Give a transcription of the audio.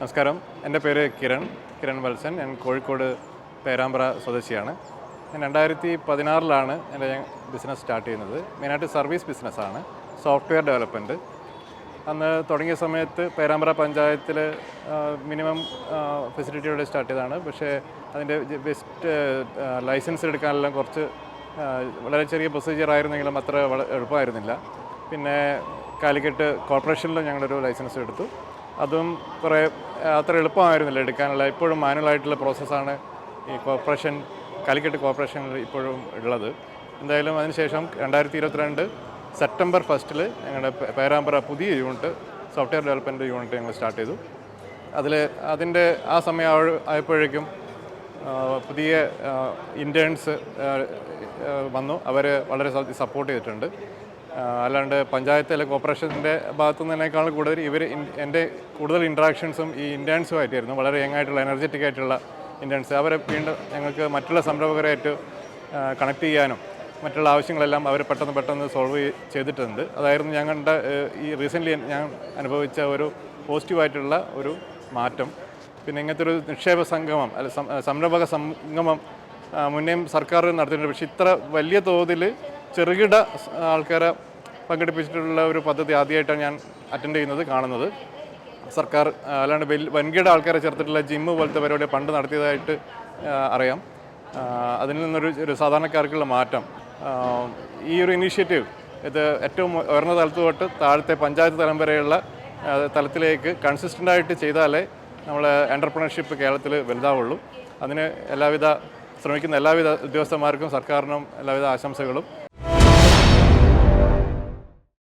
നമസ്കാരം. എന്റെ പേര് കിരൺ. കിരൺ വത്സൻ. ഞാൻ കോഴിക്കോട് പേരാമ്പ്ര സ്വദേശിയാണ്. ഞാൻ രണ്ടായിരത്തി പതിനാറിലാണ് എന്റെ ബിസിനസ് സ്റ്റാർട്ട് ചെയ്യുന്നത്. മെയിനായിട്ട് സർവീസ് ബിസിനസ്സാണ്. Software development. അന്ന് തുടങ്ങിയ സമയത്ത് പേരാമ്പ്ര പഞ്ചായത്തിൽ മിനിമം ഫെസിലിറ്റിയോടെ സ്റ്റാർട്ട് ചെയ്തതാണ്. പക്ഷേ അതിന്റെ ബെസ്റ്റ് ലൈസൻസ് എടുക്കാനെല്ലാം കുറച്ച് വളരെ ചെറിയ പ്രൊസീജിയർ ആയിരുന്നെങ്കിലും അത്ര എളുപ്പമായിരുന്നില്ല. പിന്നെ കാലിക്കറ്റ് കോർപ്പറേഷനിലും ഞങ്ങളൊരു ലൈസൻസ് എടുത്തു. അതും കുറേ അത്ര എളുപ്പമായിരുന്നില്ല എടുക്കാനുള്ള. ഇപ്പോഴും മാനുവലായിട്ടുള്ള പ്രോസസ്സാണ് ഈ കോർപ്പറേഷൻ കാലിക്കറ്റ് കോർപ്പറേഷനിൽ ഇപ്പോഴും ഉള്ളത്. എന്തായാലും അതിനുശേഷം രണ്ടായിരത്തി ഇരുപത്തിരണ്ട് സെപ്റ്റംബർ ഫസ്റ്റിൽ ഞങ്ങളുടെ പേരാമ്പ്ര പുതിയ യൂണിറ്റ് സോഫ്റ്റ്വെയർ ഡെവലപ്മെന്റ് യൂണിറ്റ് ഞങ്ങൾ സ്റ്റാർട്ട് ചെയ്തു. അതിൽ അതിന്റെ ആ സമയം ആയപ്പോഴേക്കും പുതിയ ഇന്റേൺസ് വന്നു. അവർ വളരെ സപ്പോർട്ട് ചെയ്തിട്ടുണ്ട്. ആ, പഞ്ചായത്ത് അല്ലെങ്കിൽ കോർപ്പറേഷന്റെ ഭാഗത്തു നിന്നതിനേക്കാൾ കൂടുതൽ ഇവർ എന്റെ കൂടുതൽ ഇൻട്രാക്ഷൻസും ഈ ഇന്റേൺസുമായിട്ടായിരുന്നു വളരെ യങ് ആയിട്ടുള്ള എനർജറ്റിക് ആയിട്ടുള്ള ഇന്റേൺസ് അവരെ വീണ്ടും ഞങ്ങൾക്ക് മറ്റുള്ള സംരംഭകരായിട്ട് കണക്ട് ചെയ്യാനും മറ്റുള്ള ആവശ്യങ്ങളെല്ലാം അവർ പെട്ടെന്ന് പെട്ടെന്ന് സോൾവ് ചെയ്തിട്ടുണ്ട്. അതായിരുന്നു ഞങ്ങളുടെ ഈ റീസെന്റ്ലി ഞാൻ അനുഭവിച്ച ഒരു പോസിറ്റീവായിട്ടുള്ള ഒരു മാറ്റം. പിന്നെ ഇങ്ങനത്തെ ഒരു നിക്ഷേപ സംഗമം അല്ല സംരംഭക സംഗമം മുന്നേയും സർക്കാർ നടത്തിയിട്ടുണ്ട്. പക്ഷേ ഇത്ര വലിയ തോതിൽ ചെറുകിട ആൾക്കാരെ പങ്കെടുപ്പിച്ചിട്ടുള്ള ഒരു പദ്ധതി ആദ്യമായിട്ടാണ് ഞാൻ അറ്റൻഡ് ചെയ്യുന്നത് കാണുന്നത്. സർക്കാർ അല്ലാണ്ട് വലിയ വൻകിട ആൾക്കാരെ ചേർത്തിട്ടുള്ള ജിമ്മ് പോലത്തെ പരിപാടി പണ്ട് നടത്തിയതായിട്ട് അറിയാം. അതിൽ നിന്നൊരു ഒരു സാധാരണക്കാർക്കുള്ള മാറ്റം. ഈ ഒരു ഇനീഷ്യേറ്റീവ് ഇത് ഏറ്റവും ഉയർന്ന തലത്ത് തൊട്ട് താഴത്തെ പഞ്ചായത്ത് തലം വരെയുള്ള തലത്തിലേക്ക് കൺസിസ്റ്റന്റായിട്ട് ചെയ്താലേ നമ്മൾ എന്റർപ്രണർഷിപ്പ് കേരളത്തിൽ വലുതാവുള്ളൂ. അതിന് എല്ലാവിധ ശ്രമിക്കുന്ന എല്ലാവിധ ഉദ്യോഗസ്ഥന്മാർക്കും സർക്കാരിനും എല്ലാവിധ ആശംസകളും.